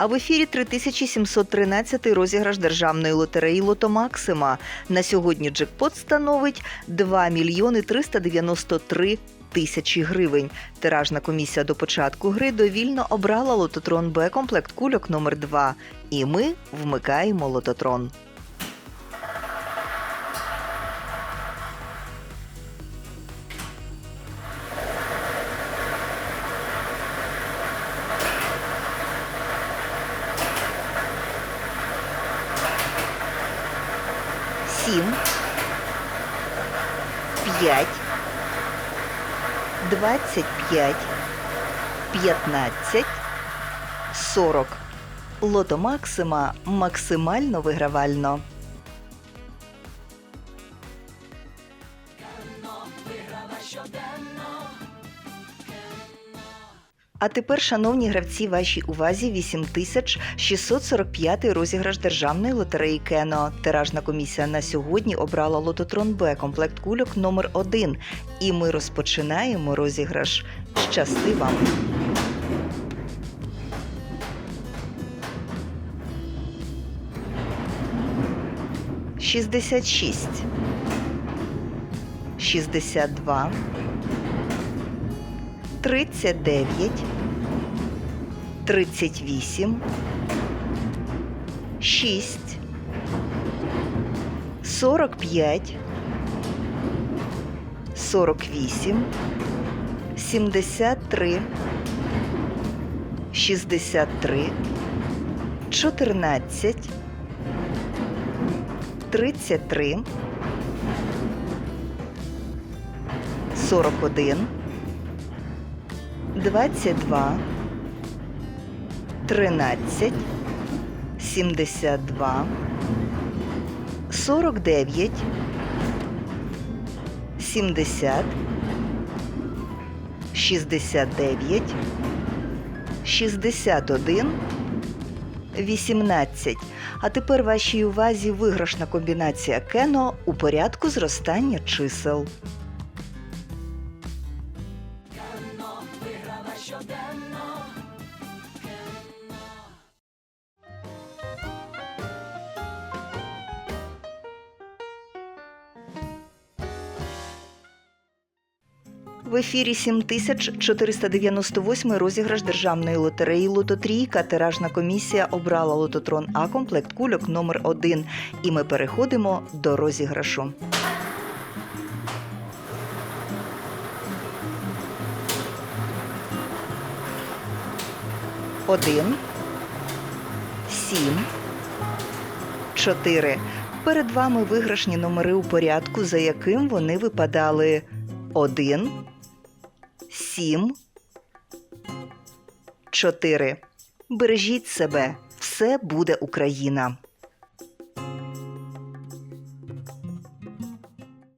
А в ефірі 3713 розіграш державної лотереї Лото Максима. На сьогодні джекпот становить 2 мільйони 393 тисячі гривень. Тиражна комісія до початку гри довільно обрала лототрон Б комплект кульок номер 2 І ми вмикаємо лототрон. Сім. П'ять. 25, 15, 40. Лото Максима максимально вигравально. А тепер, шановні гравці, вашій увазі 8645 розіграш державної лотереї Кено. Тиражна комісія на сьогодні обрала лототрон Б комплект кульок номер 1 І ми розпочинаємо розіграш. Щасти вам! Шістдесят шість. Шістдесят два. 39, 38, 6, 45, 48, 73, 63, 14, 33, 41, 22, 13, 72, 49, 70, 69, 61, 18. А тепер вашій увазі виграшна комбінація кено у порядку зростання чисел. В ефірі 7498 розіграш державної лотереї Лототрійка. Тиражна комісія обрала лототрон А комплект кульок номер 1 І ми переходимо до розіграшу. Один, сім, чотири. Перед вами виграшні номери у порядку, за яким вони випадали. 1, 7, 4. Бережіть себе. Все буде Україна.